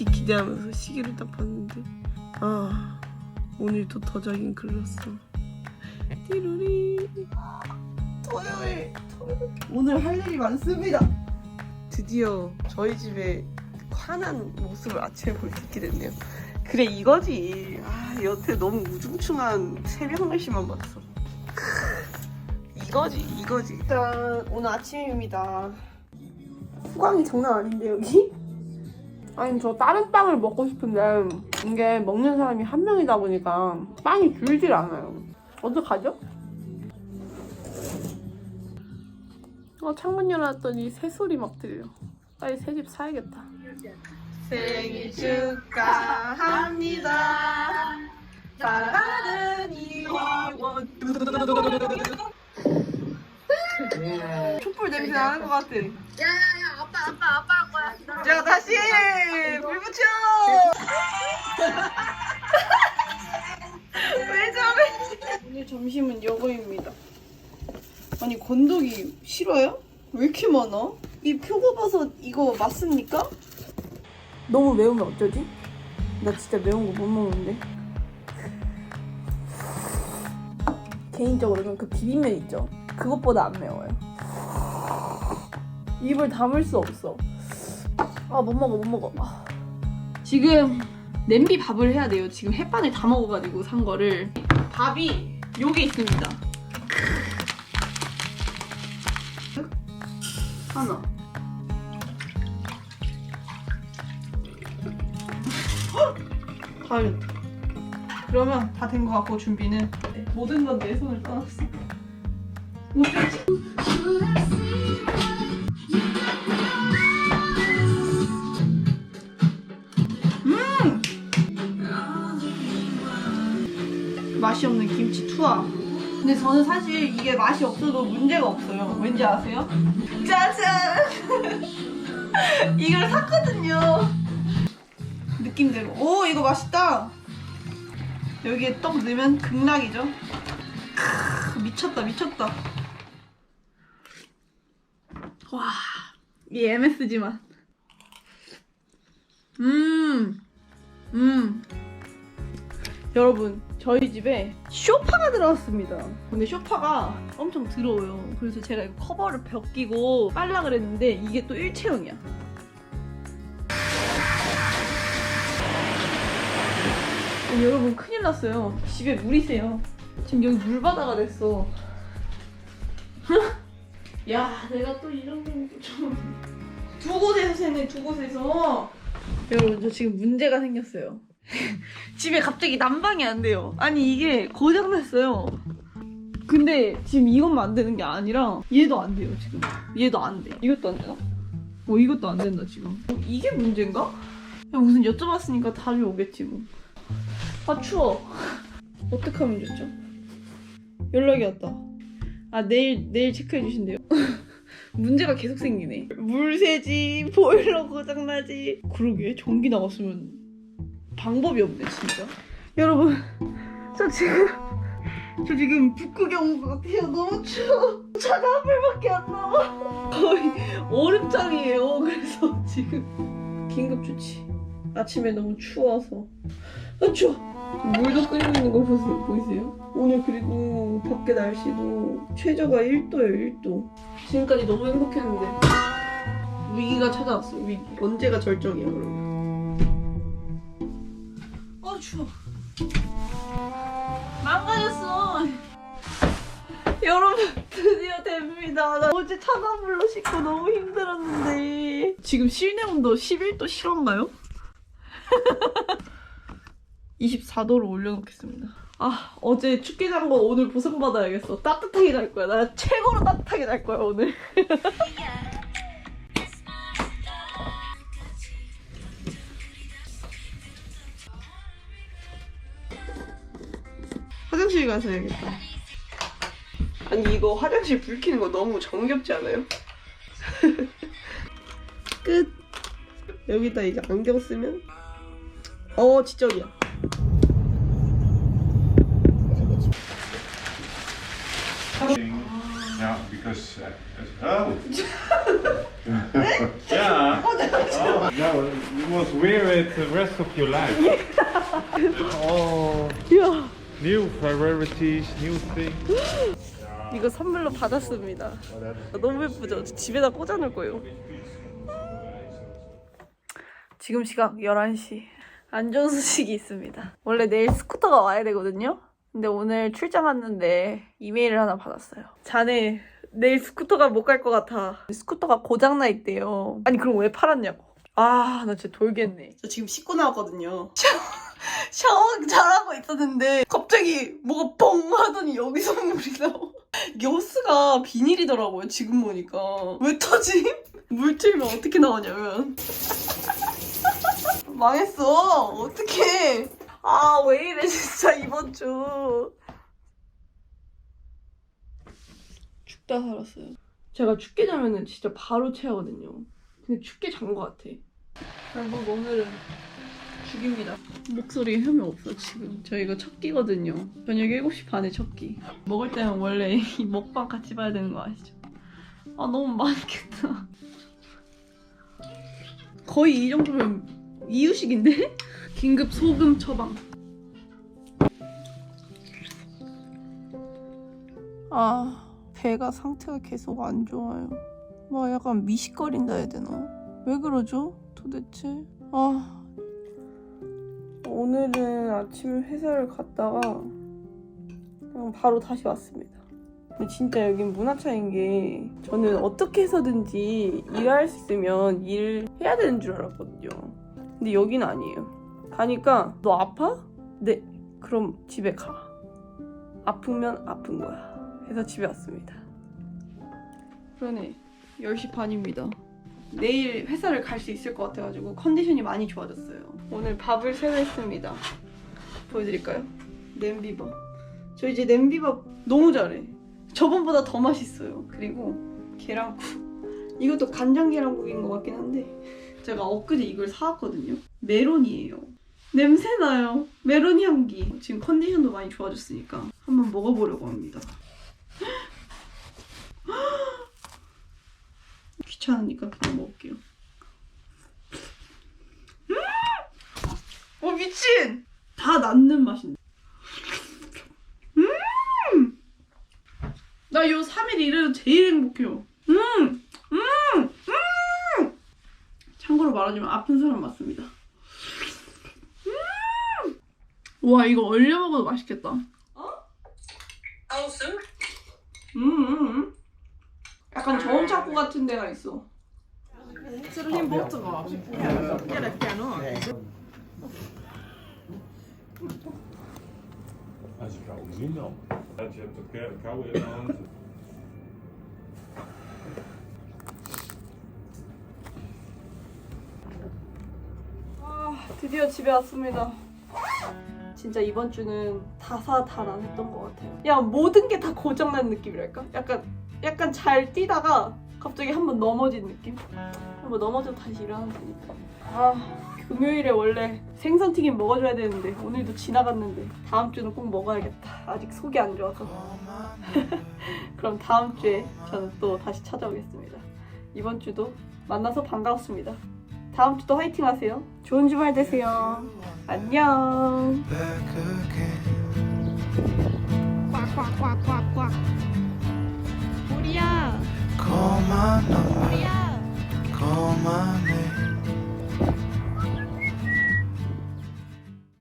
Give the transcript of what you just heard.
시 기대하면서 시계를 딱 봤는데 아 오늘도 더적인 글렀어. 띠루리. 토요일. 토요일 오늘 할 일이 많습니다. 드디어 저희 집에 환한 모습을 아침에 볼 수 있게 됐네요. 그래 이거지. 아 여태 너무 우중충한 새벽 날씨만 봤어. 크, 이거지 이거지. 일단 오늘 아침입니다. 후광이 장난 아닌데 여기? 아니 저 다른 빵을 먹고 싶은데 이게 먹는 사람이 한 명이다 보니까 빵이 줄질 않아요. 어떡하죠? 어 창문 열어놨더니 새소리 막 들려 빨리 새 집 사야겠다. 생일 축하합니다. 사랑하는 이원. 촛불 냄새 나는 것 같아. 야야야 아빠 아빠 아빠 할 거야. 자 다시 불 붙여 왜 저래 오늘 점심은 요거입니다 아니 건더기 싫어요? 왜 이렇게 많아? 이 표고버섯 이거 맞습니까? 너무 매우면 어쩌지? 나 진짜 매운 거 못 먹는데 개인적으로는 그 비빔면 있죠 그것보다 안 매워요 입을 다물 수 없어 아 못 먹어 못 먹어. 아. 지금 냄비 밥을 해야 돼요. 지금 햇반을 다 먹어가지고 산 거를. 밥이 요게 있습니다. 하나. 다 됐다. 그러면 다된거 같고 준비는 네, 모든 건 내 손을 떠났어 맛이 없는 김치 투하. 근데 저는 사실 이게 맛이 없어도 문제가 없어요. 왠지 아세요? 짜잔! 이걸 샀거든요. 느낌대로. 오, 이거 맛있다. 여기에 떡 넣으면 극락이죠. 크, 미쳤다, 미쳤다. 와, 이 MSG 맛. 음, 음. 여러분 저희 집에 쇼파가 들어왔습니다. 근데 쇼파가 엄청 더러워요. 그래서 제가 이거 커버를 벗기고 빨라 그랬는데 이게 또 일체형이야. 어, 여러분 큰일 났어요. 집에 물이 새요. 지금 여기 물바다가 됐어. 야 내가 또 이런 게좀두 곳에서 새네 두 곳에서. 여러분 저 지금 문제가 생겼어요 집에 갑자기 난방이 안 돼요. 아니 이게 고장났어요. 근데 지금 이것만 안 되는 게 아니라 얘도 안 돼요 지금. 얘도 안 돼. 이것도 안 되나? 어 이것도 안 된다 지금. 어, 이게 문제인가? 야, 무슨 여쭤봤으니까 답이 오겠지 뭐. 아 추워. 어떻게 하면 좋죠? 연락이 왔다. 아 내일 내일 체크해 주신대요. 문제가 계속 생기네. 물 새지, 보일러 고장나지. 그러게 전기 나갔으면 방법이 없네 진짜. 여러분 저 지금 저 지금 북극에 온 것 같아요. 너무 추워. 차가 한 불밖에 안 나와. 거의 얼음장이에요. 그래서 지금 긴급 조치. 아침에 너무 추워서. 아 추워. 물도 끓이고 있는 거 보세요, 보이세요? 오늘 그리고 밖에 날씨도 최저가 1도예요 1도. 지금까지 너무 행복했는데 위기가 찾아왔어요 위기. 언제가 절정이야 그러면? 아 추워. 망가졌어. 여러분 드디어 됩니다. 나 어제 차가운 물로 씻고 너무 힘들었는데. 지금 실내 온도 11도 실화인가요? 24도로 올려놓겠습니다. 아 어제 춥게 잔거 오늘 보상받아야겠어. 따뜻하게 잘 거야. 나 최고로 따뜻하게 잘 거야 오늘 화장실 가서 해야겠다. 아니 이거 화장실 불 켜는 거 너무 정겹지 않아요? 끝. 여기다 이제 안경 쓰면 어 지적이야. Yeah, because uh, oh, yeah. Oh, no, you must wear it the rest of your life. oh, 이야 new priorities, new things. 이거 선물로 받았습니다. 너무 예쁘죠? 집에다 꽂아놓을 거예요. 지금 시각 11시. 안 좋은 소식이 있습니다. 원래 내일 스쿠터가 와야 되거든요? 근데 오늘 출장 왔는데 이메일을 하나 받았어요. 자네, 내일 스쿠터가 못 갈 것 같아. 스쿠터가 고장나 있대요. 아니, 그럼 왜 팔았냐고. 아, 나 진짜 돌겠네. 저 지금 씻고 나왔거든요. 샤워 잘하고 있었는데 갑자기 뭐가 뻥 하더니 여기서 물이 나와. 이게 호스가 비닐이더라고요 지금 보니까. 왜 터지? 물 틀면 어떻게 나오냐면. 망했어. 어떡해. 아 왜 이래 진짜 이번 주. 죽다 살았어요. 제가 춥게 자면은 진짜 바로 체하거든요. 근데 춥게 잔 것 같아. 결국 오늘은 죽입니다. 목소리에 흠이 없어 지금. 저 이거 첫 끼거든요. 저녁 7시 반에 첫 끼. 먹을 때는 원래 이 먹방 같이 봐야 되는 거 아시죠? 아 너무 맛있겠다. 거의 이 정도면 이유식인데? 긴급 소금 처방. 아 배가 상태가 계속 안 좋아요. 뭐 약간 미식거린다 해야 되나? 왜 그러죠? 도대체? 아 오늘은 아침 회사를 갔다가 그냥 바로 다시 왔습니다. 진짜 여긴 문화차인 게 저는 어떻게 해서든지 일할 수 있으면 일 해야 되는 줄 알았거든요. 근데 여긴 아니에요. 가니까 너 아파? 네. 그럼 집에 가. 아프면 아픈 거야. 해서 집에 왔습니다. 그러네. 10시 반입니다. 내일 회사를 갈 수 있을 것 같아가지고 컨디션이 많이 좋아졌어요. 오늘 밥을 새로 했습니다. 보여드릴까요? 냄비밥. 저 이제 냄비밥 너무 잘해. 저번보다 더 맛있어요. 그리고 계란국. 이것도 간장 계란국인 것 같긴 한데 제가 엊그제 이걸 사왔거든요. 메론이에요. 냄새 나요. 메론 향기. 지금 컨디션도 많이 좋아졌으니까 한번 먹어보려고 합니다. 귀찮으니까 그냥 먹을게요. 음! 어 미친! 다 낫는 맛인데. 음! 나요 3일 일해도 제일 행복해요. 음! 음! 음! 참고로 말하자면 아픈 사람 맞습니다. 음! 와 이거 얼려 먹어도 맛있겠다. 하우스? 음, 음, 음. 약간 저온 창고 같은 데가 있어. Je kou zien dan. Je hebt toch kou in de hand. 아, 드디어 집에 왔습니다. 진짜 이번 주는 다사다난 했던 것 같아요. 야 모든 게 다 고장난 느낌이랄까? 약간 약간 잘 뛰다가 갑자기 한 번 넘어진 느낌? 한번 넘어져 다시 일어난다니까. 아 금요일에 원래 생선튀김 먹어줘야 되는데 오늘도 지나갔는데 다음 주는 꼭 먹어야겠다. 아직 속이 안 좋아서. 그럼 다음 주에 저는 또 다시 찾아오겠습니다. 이번 주도 만나서 반가웠습니다. 다음 주도 화이팅 하세요. 좋은 주말 되세요. 안녕. Call my number. Oh, Call my number.